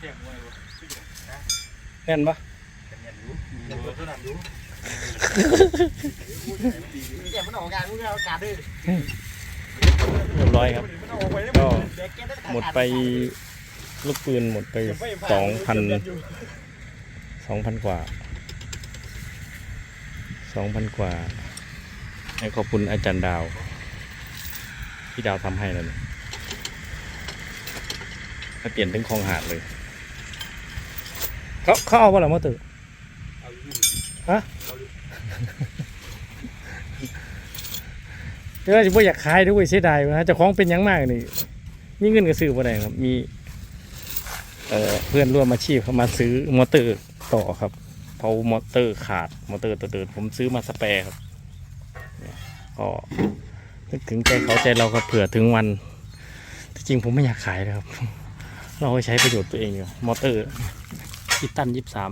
เสียงไว้บ่แน่นปะเดี๋ยวตัวนั้นดูแกมันดูเรียบร้อยครับ ก็หมดไปลูกปืนหมดไปสองพันสองพันกว่าสองพันกว่าให้ขอบคุณอาจารย์ดาว ที่ดาวทำให้แล้วเนี่ยเปลี่ยนเป็นคลองหาดเลย เขาเขาเอาว่าหรอมอเตอร์ฮะเดี๋ยวจะบ่อยากขายด้วยเสียดายวะเจ้าของเป็นยังมากนี่มีเงินก็ซื้อบ่ได้ครับ มีเอ่อเพื่อนร่วมอาชีพเขามาซื้อมอเตอร์ต่อครับเพราะมอเตอร์ขาดมอเตอร์ตัวเดินผมซื้อมาสแปร์ครับก็นึกถึงใจเขาใจเราครับเผื่อถึงวันจริงผมไม่อยากขายนะครับ เราเอาไปใช้ประโยชน์ตัวเองอยู่มอเตอร์ คิตันยี่สาม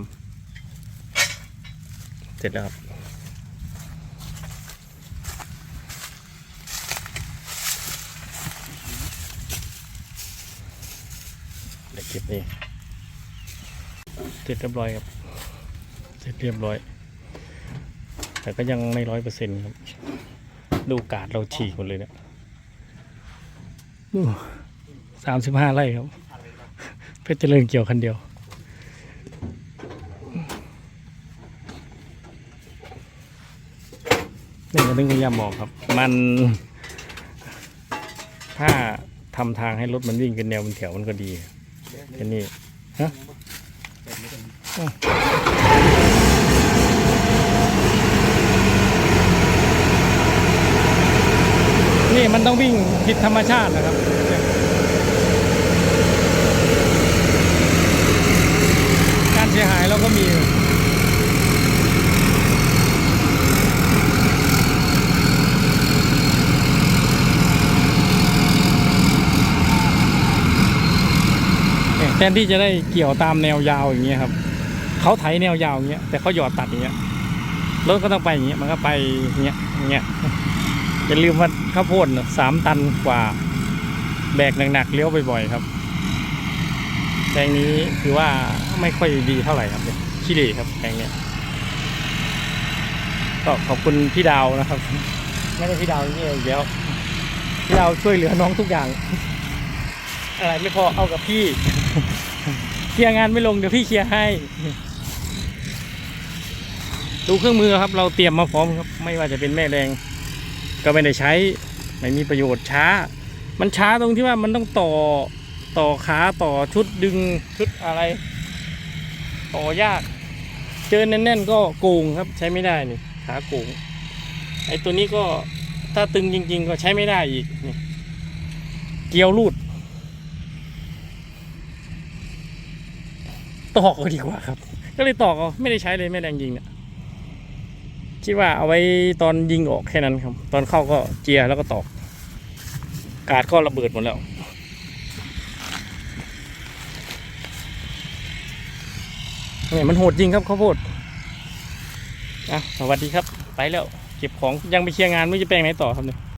เสร็จแล้วครับ เดี๋ยวเก็บนี่เสร็จเรียบร้อยครับ เสร็จเรียบร้อย แต่ก็ยังไม่ร้อยเปอร์เซ็นต์ครับ ดูกาดเราฉีกหมดเลยเนี่ยสามสิบห้าไร่ครับ เพชรเจริญเกี่ยวคันเดียว นี่ก็นึกพยายามบอกครับ มันถ้าทำทางให้รถมันวิ่งเป็นแนวเป็นแถวมันก็ดีแค่นี้ฮะนี่มันต้องวิ่งผิดธรรมชาตินะครับการเสียหายเราก็มี แทนที่จะได้เกี่ยวตามแนวยาวอย่างเงี้ยครับเขาไถแนวยาวอย่างเงี้ยแต่เขาหยอดตัดอย่างเงี้ยรถก็ต้องไปอย่างเงี้ยมันก็ไปอย่างเงี้ยอย่างเงี้ยอย่าลืมว่าข้าวโพดสามตันกว่าแบกหนักๆเลี้ยวบ่อยๆครับแปลงนี้คือว่าไม่ค่อยดีเท่าไหร่ครับขี้เหร่ครับแปลงเนี้ยก็ขอบคุณพี่ดาวนะครับไม่ได้พี่ดาวนี่อีกแล้วพี่ดาวช่วยเหลือน้องทุกอย่าง อะไรไม่พอเอากับพี่ เคลียร์งานไม่ลงเดี๋ยวพี่เคลียร์ให้ ดูเครื่องมือครับ เราเตรียมมาพร้อมครับ ไม่ว่าจะเป็นแม่แรงก็ไม่ได้ใช้ ไม่มีประโยชน์ช้า มันช้าตรงที่ว่ามันต้องต่อต่อขาต่อชุดดึงชุดอะไร ต่อยาก เจอแน่นๆ ก็โกงครับใช้ไม่ได้นี่ขาโกงไอ้ตัวนี้ก็ถ้าตึงจริง ๆ ก็ใช้ไม่ได้อีกนี่เกลียวรูด ตอกก็ดีกว่าครับ ก็เลยตอกเอาไม่ได้ใช้เลยแม่แรงยิงเนี่ยคิดว่าเอาไว้ตอนยิงออกแค่นั้นครับ ตอนเข้าก็เจียแล้วก็ตอก กาดก็ระเบิดหมดแล้วเนี่ยมันโหดจริงครับข้าวโพดอะสวัสดีครับ ไปแล้ว เก็บของยังไปเคลียร์งานไม่จะแปลงไหนต่อครับเนี่ย